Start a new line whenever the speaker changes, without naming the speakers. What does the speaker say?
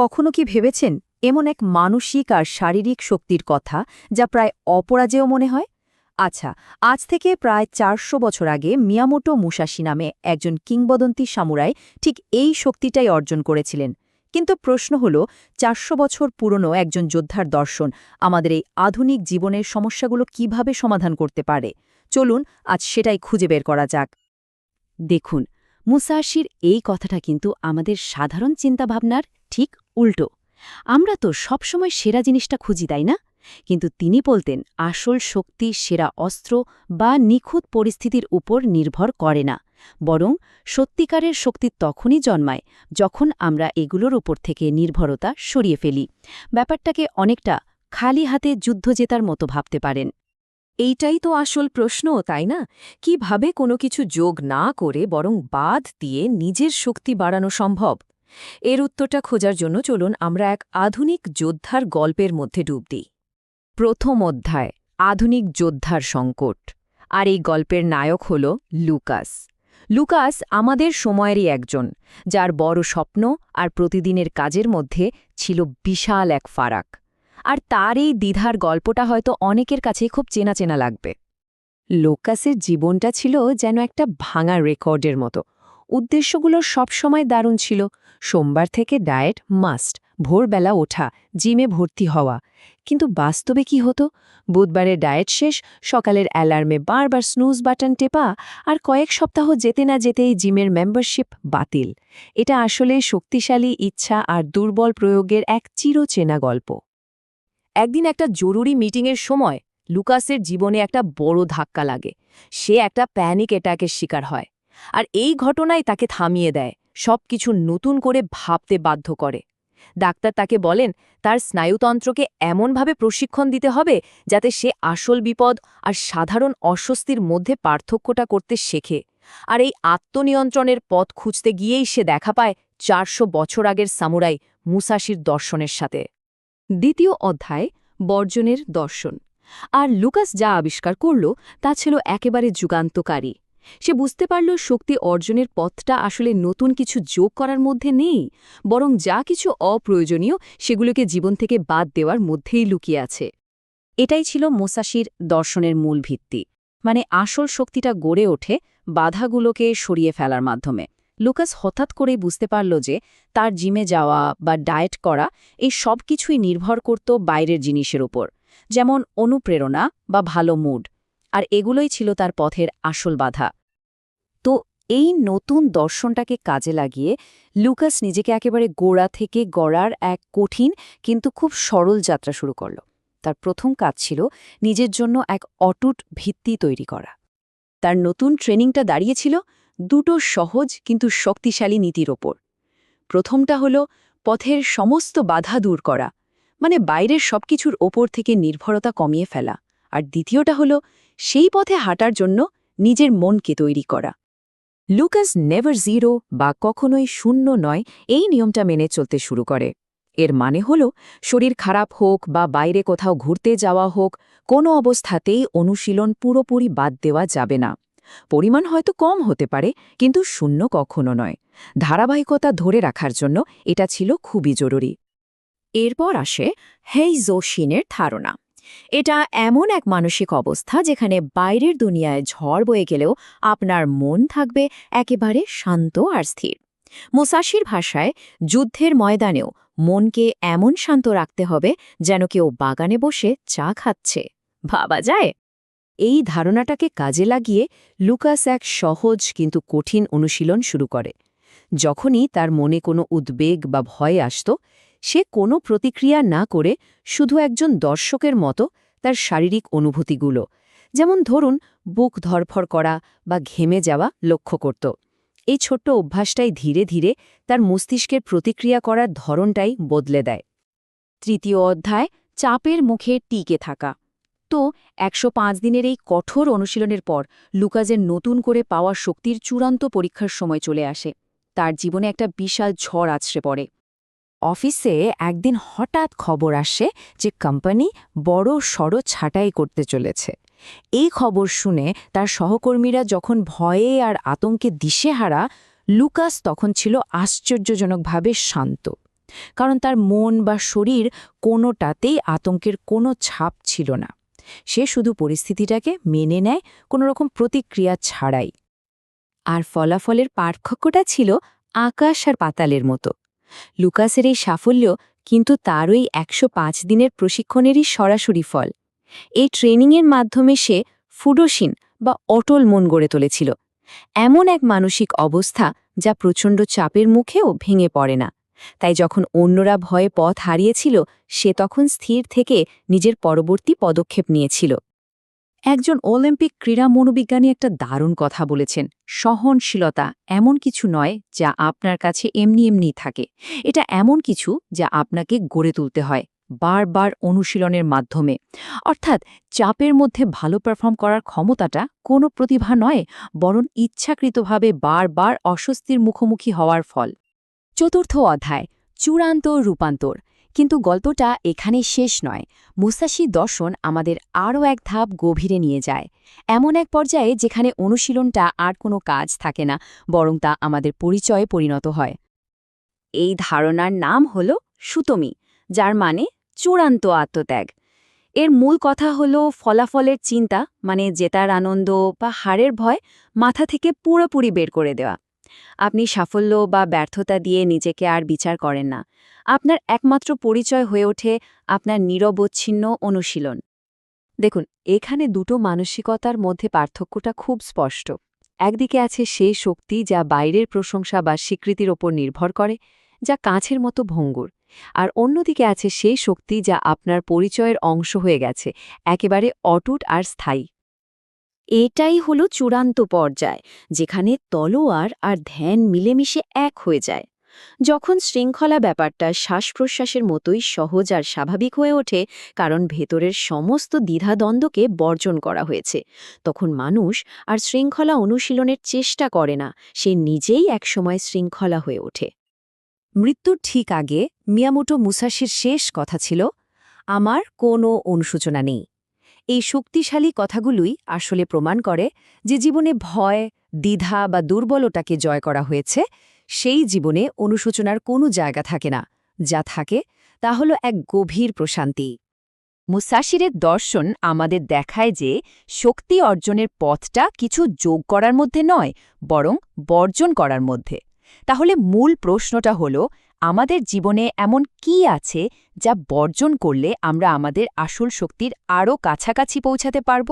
কখনো কি ভেবেছেন এমন এক মানসিক আর শারীরিক শক্তির কথা যা প্রায় অপরাজেয় মনে হয়? আচ্ছা আজ থেকে প্রায় চারশো বছর আগে মিয়ামোটো মুসাশি নামে একজন কিংবদন্তি সামুরাই ঠিক এই শক্তিটাই অর্জন করেছিলেন। কিন্তু প্রশ্ন হল, চারশো বছর পুরনো একজন যোদ্ধার দর্শন আমাদের এই আধুনিক জীবনের সমস্যাগুলো কীভাবে সমাধান করতে পারে? চলুন, আজ সেটাই খুঁজে বের করা যাক। দেখুন, মুসাশির এই কথাটা কিন্তু আমাদের সাধারণ চিন্তাভাবনার ঠিক উল্টো, আমরা তো সবসময় সেরা জিনিসটা খুঁজি, তাই না? কিন্তু তিনি বলতেন, আসল শক্তি সেরা অস্ত্র বা নিখুঁত পরিস্থিতির উপর নির্ভর করে না, বরং সত্যিকারের শক্তি তখনই জন্মায় যখন আমরা এগুলোর উপর থেকে নির্ভরতা সরিয়ে ফেলি। ব্যাপারটাকে অনেকটা খালি হাতে যুদ্ধ জেতার মতো ভাবতে পারেন।
এইটাই তো আসল প্রশ্ন, তাই না? কীভাবে কোনো কিছু যোগ না করে বরং বাদ দিয়ে নিজের শক্তি বাড়ানো সম্ভব? এর উত্তরটা খোঁজার জন্য চলুন আমরা এক আধুনিক যোদ্ধার গল্পের মধ্যে ডুব দিই। প্রথম অধ্যায়, আধুনিক যোদ্ধার সংকট। আর এই গল্পের নায়ক হল লুকাস। লুকাস আমাদের সময়েরই একজন, যার বড় স্বপ্ন আর প্রতিদিনের কাজের মধ্যে ছিল বিশাল এক ফারাক। আর তার এই দ্বিধার গল্পটা হয়তো অনেকের কাছে খুব চেনা চেনা লাগবে। লোকাসের জীবনটা ছিল যেন একটা ভাঙা রেকর্ডের মতো। উদ্দেশ্যগুলো সবসময় দারুণ ছিল। সোমবার থেকে ডায়েট মাস্ট, ভোরবেলা ওঠা, জিমে ভর্তি হওয়া। কিন্তু বাস্তবে কি হতো? বুধবারে ডায়েট শেষ, সকালের অ্যালার্মে বারবার স্নুজ বাটন টেপা আর কয়েক সপ্তাহ যেতে না যেতেই জিমের মেম্বারশিপ বাতিল। এটা আসলে শক্তিশালী ইচ্ছা আর দুর্বল প্রয়োগের এক চিরচেনা গল্প। একদিন একটা জরুরি মিটিংয়ের সময় লুকাসের জীবনে একটা বড় ধাক্কা লাগে। সে একটা প্যানিক অ্যাটাকের শিকার হয়। আর এই ঘটনাই তাকে থামিয়ে দেয়, সবকিছু নতুন করে ভাবতে বাধ্য করে। ডাক্তার তাকে বলেন, তার স্নায়ুতন্ত্রকে এমনভাবে প্রশিক্ষণ দিতে হবে যাতে সে আসল বিপদ আর সাধারণ অস্বস্তির মধ্যে পার্থক্যটা করতে শেখে। আর এই আত্মনিয়ন্ত্রণের পথ খুঁজতে গিয়েই সে দেখা পায় চারশো বছর আগের সামুরাই মুসাশির দর্শনের সাথে। দ্বিতীয় অধ্যায়, বর্জনের দর্শন। আর লুকাস যা আবিষ্কার করল তা ছিল একেবারে যুগান্তকারী। সে বুঝতে পারল শক্তি অর্জনের পথটা আসলে নতুন কিছু যোগ করার মধ্যে নেই, বরং যা কিছু অপ্রয়োজনীয় সেগুলোকে জীবন থেকে বাদ দেওয়ার মধ্যেই লুকিয়ে আছে। এটাই ছিল মোসাশির দর্শনের মূল ভিত্তি মানে আসল শক্তিটা গড়ে ওঠে বাধাগুলোকে সরিয়ে ফেলার মাধ্যমে। লুকাস হঠাৎ করেই বুঝতে পারল যে তার জিমে যাওয়া বা ডায়েট করা এই সব কিছুই নির্ভর করত বাইরের জিনিসের উপর, যেমন অনুপ্রেরণা বা ভালো মুড। আর এগুলোই ছিল তার পথের আসল বাধা। তো এই নতুন দর্শনটাকে কাজে লাগিয়ে লুকাস নিজেকে একেবারে গোড়া থেকে গড়ার এক কঠিন কিন্তু খুব সরল যাত্রা শুরু করল। তার প্রথম কাজ ছিল নিজের জন্য এক অটুট ভিত্তি তৈরি করা। তার নতুন ট্রেনিংটা দাঁড়িয়েছিল দুটো সহজ কিন্তু শক্তিশালী নীতির ওপর। প্রথমটা হল পথের সমস্ত বাধা দূর করা মানে বাইরের সবকিছুর ওপর থেকে নির্ভরতা কমিয়ে ফেলা। আর দ্বিতীয়টা হল সেই পথে হাঁটার জন্য নিজের মনকে তৈরি করা। লুকাস নেভার জিরো বা কখনোই শূন্য নয় এই নিয়মটা মেনে চলতে শুরু করে। এর মানে হল, শরীর খারাপ হোক বা বাইরে কোথাও ঘুরতে যাওয়া হোক, কোনো অবস্থাতেই অনুশীলন পুরোপুরি বাদ দেওয়া যাবে না। পরিমাণ হয়তো কম হতে পারে, কিন্তু শূন্য কখনো নয়। ধারাবাহিকতা ধরে রাখার জন্য এটা ছিল খুবই জরুরি। এরপর আসে হেই জোশিনের ধারণা। এটা এমন এক মানসিক অবস্থা যেখানে বাইরের দুনিয়ায় ঝড় বয়ে গেলেও আপনার মন থাকবে একেবারে শান্ত আর স্থির। মুসাশির ভাষায়, যুদ্ধের ময়দানেও মনকে এমন শান্ত রাখতে হবে যেন কেউ বাগানে বসে চা খাচ্ছে। ভাবা যায়? এই ধারণাটাকে কাজে লাগিয়ে লুকাস এক সহজ কিন্তু কঠিন অনুশীলন শুরু করে। যখনই তার মনে কোনো উদ্বেগ বা ভয় আসত সে কোনো প্রতিক্রিয়া না করে শুধু একজন দর্শকের মতো তার শারীরিক অনুভূতিগুলো। যেমন ধরুন, বুক ধরফর করা বা ঘেমে যাওয়া লক্ষ্য করত। এই ছোট্ট অভ্যাসটাই ধীরে ধীরে তার মস্তিষ্কের প্রতিক্রিয়া করার ধরনটাই বদলে দেয়। তৃতীয় অধ্যায়, চাপের মুখে টিকে থাকা। তো একশো পাঁচ দিনের এই কঠোর অনুশীলনের পর লুকাজের নতুন করে পাওয়া শক্তির চূড়ান্ত পরীক্ষার সময় চলে আসে। তার জীবনে একটা বিশাল ঝড় আছড়ে পড়ে। অফিসে একদিন হঠাৎ খবর আসে যে কোম্পানি বড় সড় ছাঁটাই করতে চলেছে। এই খবর শুনে তার সহকর্মীরা যখন ভয়ে আর আতঙ্কে দিশেহারা, লুকাস তখন ছিল আশ্চর্যজনকভাবে শান্ত। কারণ তার মন বা শরীর কোনোটাতেই আতঙ্কের কোনো ছাপ ছিল না। সে শুধু পরিস্থিতিটাকে মেনে নেয় কোনো রকম প্রতিক্রিয়া ছাড়াই। আর ফলাফলের পার্থক্যটা ছিল আকাশ আর পাতালের মতো। লুকাসের এই সাফল্য কিন্তু তারই একশো পাঁচ দিনের প্রশিক্ষণেরই সরাসরি ফল। এই ট্রেনিংয়ের মাধ্যমে সে ফুডোসিন বা অটল মন গড়ে তুলেছিল। এমন এক মানসিক অবস্থা যা প্রচণ্ড চাপের মুখেও ভেঙে পড়ে না। তাই যখন অন্যরা ভয়ে পথ হারিয়েছিল, সে তখন স্থির থেকে নিজের পরবর্তী পদক্ষেপ নিয়েছিল। একজন অলিম্পিক ক্রীড়া মনোবিজ্ঞানী একটা দারুণ কথা বলেছেন, সহনশীলতা এমন কিছু নয় যা আপনার কাছে এমনি এমনি থাকে। এটা এমন কিছু যা আপনাকে গড়ে তুলতে হয়, বারবার অনুশীলনের মাধ্যমে। অর্থাৎ চাপের মধ্যে ভালো পারফর্ম করার ক্ষমতাটা কোনো প্রতিভা নয়, বরং ইচ্ছাকৃতভাবে বারবার অস্বস্তির মুখোমুখি হওয়ার ফল। চতুর্থ অধ্যায়, চূড়ান্ত রূপান্তর। কিন্তু গল্পটা এখানে শেষ নয়। মুসাশি দর্শন আমাদের আরও এক ধাপ গভীরে নিয়ে যায়। এমন এক পর্যায়ে যেখানে অনুশীলনটা আর কোনো কাজ থাকে না, বরং তা আমাদের পরিচয়ে পরিণত হয়। এই ধারণার নাম হল সুতমি, যার মানে চূড়ান্ত আত্মত্যাগ। এর মূল কথা হল ফলাফলের চিন্তা মানে জেতার আনন্দ বা হারের ভয় মাথা থেকে পুরোপুরি বের করে দেওয়া। আপনি সাফল্য বা ব্যর্থতা দিয়ে নিজেকে আর বিচার করেন না। আপনার একমাত্র পরিচয় হয়ে ওঠে আপনার নিরবচ্ছিন্ন অনুশীলন। দেখুন, এখানে দুটো মানসিকতার মধ্যে পার্থক্যটা খুব স্পষ্ট। একদিকে আছে সেই শক্তি যা বাইরের প্রশংসা বা স্বীকৃতির ওপর নির্ভর করে, যা কাছের মতো ভঙ্গুর। আর অন্যদিকে আছে সেই শক্তি যা আপনার পরিচয়ের অংশ হয়ে গেছে, একেবারে অটুট আর স্থায়ী। এটাই হলো চূড়ান্ত পর্যায়, যেখানে তলোয়ার আর ধ্যান মিলেমিশে এক হয়ে যায়। যখন শৃঙ্খলা ব্যাপারটা শ্বাস প্রশ্বাসের মতোই সহজ আর স্বাভাবিক হয়ে ওঠে, কারণ ভেতরের সমস্ত দ্বিধাদ্বন্দ্বকে বর্জন করা হয়েছে, তখন মানুষ আর শৃঙ্খলা অনুশীলনের চেষ্টা করে না, সে নিজেই একসময় শৃঙ্খলা হয়ে ওঠে। মৃত্যুর ঠিক আগে মিয়ামোটো মুসাশির শেষ কথা ছিল, আমার কোনো অনুশোচনা নেই। এই শক্তিশালী কথাগুলোই আসলে প্রমাণ করে যে জীবনে ভয়, দ্বিধা বা দুর্বলতাকে জয় করা হয়েছে, সেই জীবনে অনুশোচনার কোনো জায়গা থাকে না। যা থাকে তা হল এক গভীর প্রশান্তি। মুসাশিরের দর্শন আমাদের দেখায় যে শক্তি অর্জনের পথটা কিছু যোগ করার মধ্যে নয়, বরং বর্জন করার মধ্যে। তাহলে মূল প্রশ্নটা হল আমাদের জীবনে এমন কি আছে যা বর্জন করলে আমরা আমাদের আসল শক্তির আরও কাছাকাছি পৌঁছাতে পারব?